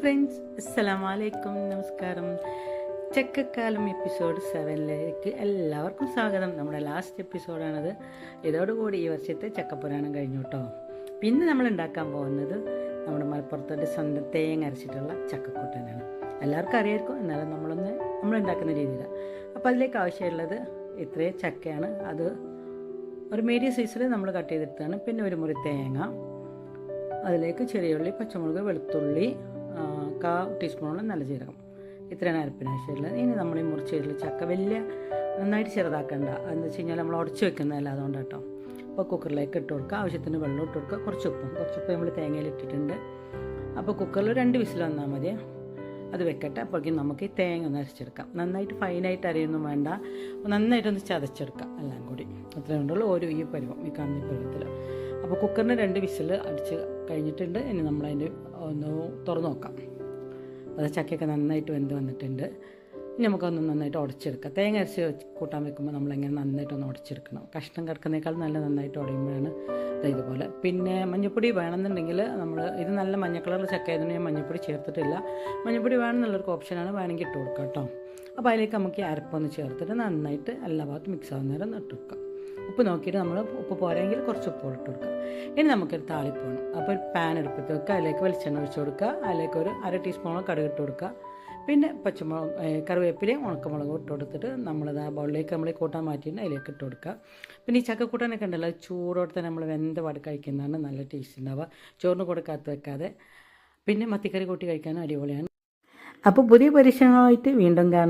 Friends അസ്സലാമലൈക്കും നമസ്കാരം. ചക്കക്കാലം episode സെവനിലേക്ക് എല്ലാവർക്കും സ്വാഗതം. നമ്മുടെ ലാസ്റ്റ് എപ്പിസോഡാണത് ഇതോടുകൂടി ഈ വർഷത്തെ ചക്കപ്പുരാണം കഴിഞ്ഞു കേട്ടോ പിന്നെ നമ്മൾ ഉണ്ടാക്കാൻ പോകുന്നത് നമ്മുടെ മലപ്പുറത്തോട്ട് സ്വന്തം തേങ്ങ അരച്ചിട്ടുള്ള ചക്കക്കൂട്ടനാണ്. എല്ലാവർക്കും അറിയായിരിക്കും എന്നാലും നമ്മളൊന്ന് നമ്മൾ ഉണ്ടാക്കുന്ന രീതിയിലാണ് അപ്പോൾ അതിലേക്ക് ആവശ്യമുള്ളത് ഇത്രയും ചക്കയാണ്. അത് ഒരു മീഡിയം സൈസിൽ നമ്മൾ കട്ട് ചെയ്തെടുത്താണ് പിന്നെ ഒരു മുറി തേങ്ങ. അതിലേക്ക് ചെറിയുള്ളി പച്ചമുളക് വെളുത്തുള്ളി കാ ടീസ്പൂണോളം നല്ല ജീരകം. ഇത്രയാണ് അരപ്പിന് ആവശ്യമുള്ളത്. ഇനി നമ്മൾ ഈ മുറിച്ച് വെച്ചിട്ടുള്ള ചക്ക വലിയ നന്നായിട്ട് ചെറുതാക്കണ്ട. എന്ന് വെച്ച് കഴിഞ്ഞാൽ നമ്മൾ ഉടച്ച് വെക്കുന്നതല്ല അതുകൊണ്ട് കേട്ടോ അപ്പോൾ കുക്കറിലേക്ക് ഇട്ട് കൊടുക്കുക. ആവശ്യത്തിന് വെള്ളം ഇട്ട് കൊടുക്കുക. കുറച്ച് ഉപ്പും. കുറച്ച് ഉപ്പ് നമ്മൾ തേങ്ങയിൽ ഇട്ടിട്ടുണ്ട്. അപ്പോൾ കുക്കറിൽ രണ്ട് വിസിൽ വന്നാൽ മതി. അത് വെക്കട്ടെ. അപ്പോഴേക്കും നമുക്ക് ഈ തേങ്ങ ഒന്ന് അരച്ചെടുക്കാം. നന്നായിട്ട് ഫൈനായിട്ട് അരയൊന്നും വേണ്ട. നന്നായിട്ടൊന്ന് ചതച്ചെടുക്കാം. എല്ലാം കൂടി. അത്രയും കൊണ്ടുള്ള ഒരു ഈ പരുവം. ഈ കാണുന്ന പരുവത്തിൽ. അപ്പോൾ കുക്കറിന് രണ്ട് വിസിൽ അടിച്ച് കഴിഞ്ഞിട്ടുണ്ട്. ഇനി നമ്മളതിന്റെ ഒന്ന് തുറന്നു നോക്കാം. അത് ചക്കയൊക്കെ നന്നായിട്ട് വെന്ത് വന്നിട്ടുണ്ട്. ഇനി നമുക്കൊന്ന് നന്നായിട്ട് ഉടച്ചെടുക്കാം. തേങ്ങ അരച്ച് കൂട്ടാൻ വെക്കുമ്പോൾ നമ്മളെങ്ങനെ നന്നായിട്ടൊന്ന് ഉടച്ചെടുക്കണം. കഷ്ണം കിടക്കുന്നേക്കാൾ നല്ല നന്നായിട്ട് ഉടയുമ്പോഴാണ് ഇതുപോലെ. പിന്നെ മഞ്ഞപ്പൊടി വേണമെന്നുണ്ടെങ്കിൽ നമ്മൾ ഇത് നല്ല മഞ്ഞ ചക്ക ആയതുകൊണ്ട് ഞാൻ മഞ്ഞൾപ്പൊടി ചേർത്തിട്ടില്ല. മഞ്ഞൾപ്പൊടി വേണമെന്നുള്ളൊരു ഓപ്ഷനാണ് വേണമെങ്കിൽ ഇട്ട് കൊടുക്കാം കേട്ടോ. അപ്പോൾ അതിലേക്ക് നമുക്ക് അരപ്പൊന്ന് ചേർത്തിട്ട് നന്നായിട്ട് എല്ലാ ഭാഗത്തും മിക്സ് ആവുന്ന നേരം ഇട്ട് കൊടുക്കാം ഉപ്പ് നോക്കിയിട്ട് നമ്മൾ ഉപ്പ് പോരെങ്കിൽ കുറച്ച് ഉപ്പ് ഇട്ട് കൊടുക്കുക. ഇനി നമുക്കൊരു താളിപ്പ് വേണം അപ്പോൾ ഒരു പാൻ എടുപ്പിട്ട് വെക്കുക. അതിലേക്ക് വെളിച്ചെണ്ണ ഒഴിച്ച് കൊടുക്കുക. അതിലേക്ക് ഒരു അര ടീസ്പൂണോ കടുക് ഇട്ട് കൊടുക്കുക. പിന്നെ പച്ചമുളക് കറിവേപ്പിലയും ഉണക്കമുളകും ഇട്ട് കൊടുത്തിട്ട് നമ്മളത് ആ ബൗളിലേക്ക് നമ്മൾ കൂട്ടാൻ മാറ്റിയിട്ട് അതിലേക്ക് ഇട്ട് കൊടുക്കുക. പിന്നെ ഈ ചക്ക കൂട്ടാനൊക്കെ ഉണ്ടല്ലോ ചൂടോടെ തന്നെ നമ്മൾ വെന്ത പാട് കഴിക്കുന്നതാണ് നല്ല ടേസ്റ്റ് ഉണ്ടാവുക. ചോറിന് കൂടെ കാത്ത് വെക്കാതെ. പിന്നെ മത്തിക്കറി കൂട്ടി കഴിക്കാനും അടിപൊളിയാണ്. അപ്പോൾ പുതിയ പരീക്ഷണമായിട്ട് വീണ്ടും കാണാം.